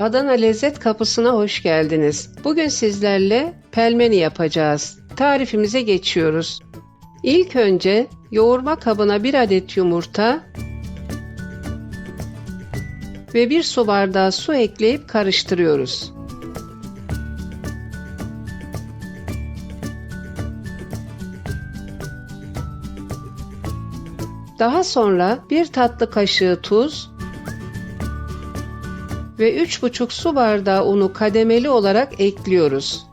Adana Lezzet Kapısı'na hoş geldiniz. Bugün sizlerle pelmeni yapacağız. Tarifimize geçiyoruz. İlk önce yoğurma kabına bir adet yumurta ve bir su bardağı su ekleyip karıştırıyoruz. Daha sonra bir tatlı kaşığı tuz ve 3,5 su bardağı unu kademeli olarak ekliyoruz.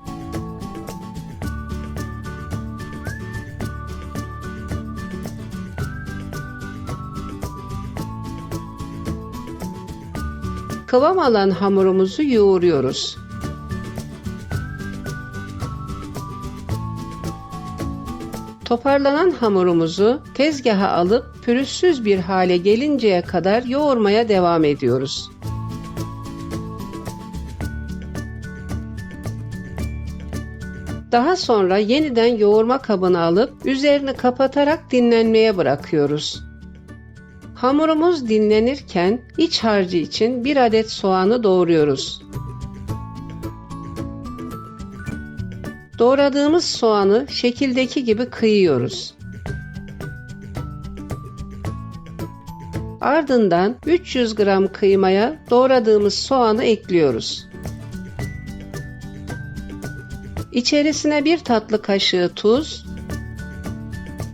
Kıvam alan hamurumuzu yoğuruyoruz. Toparlanan hamurumuzu tezgaha alıp pürüzsüz bir hale gelinceye kadar yoğurmaya devam ediyoruz. Daha sonra yeniden yoğurma kabına alıp üzerini kapatarak dinlenmeye bırakıyoruz. Hamurumuz dinlenirken iç harcı için bir adet soğanı doğruyoruz. Doğradığımız soğanı şekildeki gibi kıyıyoruz. Ardından 300 gram kıymaya doğradığımız soğanı ekliyoruz. İçerisine bir tatlı kaşığı tuz,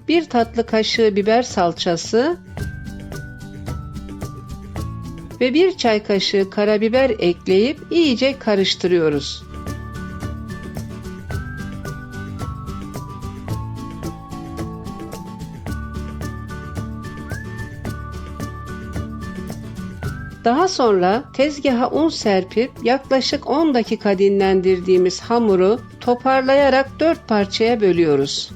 bir tatlı kaşığı biber salçası ve bir çay kaşığı karabiber ekleyip iyice karıştırıyoruz. Daha sonra tezgaha un serpip yaklaşık 10 dakika dinlendirdiğimiz hamuru toparlayarak 4 parçaya bölüyoruz.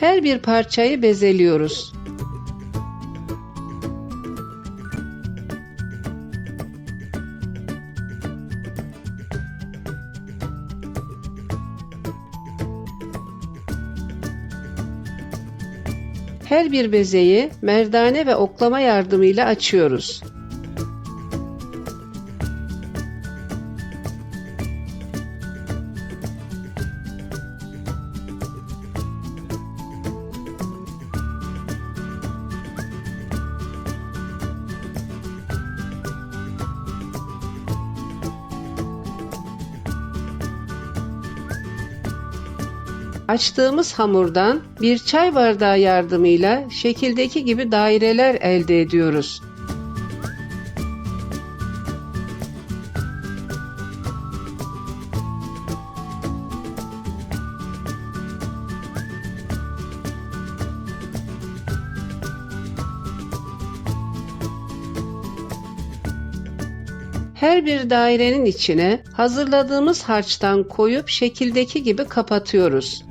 Her bir parçayı bezeliyoruz. Her bir bezeyi merdane ve oklama yardımıyla açıyoruz. Açtığımız hamurdan bir çay bardağı yardımıyla şekildeki gibi daireler elde ediyoruz. Her bir dairenin içine hazırladığımız harçtan koyup şekildeki gibi kapatıyoruz.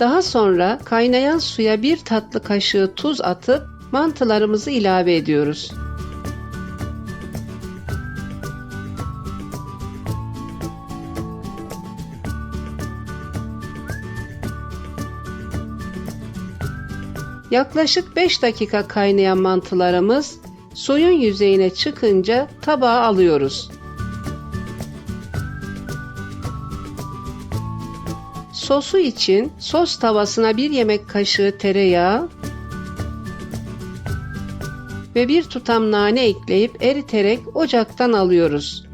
Daha sonra kaynayan suya bir tatlı kaşığı tuz atıp mantılarımızı ilave ediyoruz. Yaklaşık 5 dakika kaynayan mantılarımız suyun yüzeyine çıkınca tabağa alıyoruz. Sosu için sos tavasına bir yemek kaşığı tereyağı ve bir tutam nane ekleyip eriterek ocaktan alıyoruz.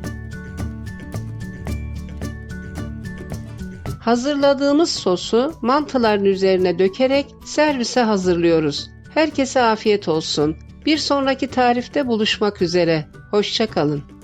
Hazırladığımız sosu mantıların üzerine dökerek servise hazırlıyoruz. Herkese afiyet olsun. Bir sonraki tarifte buluşmak üzere. Hoşçakalın.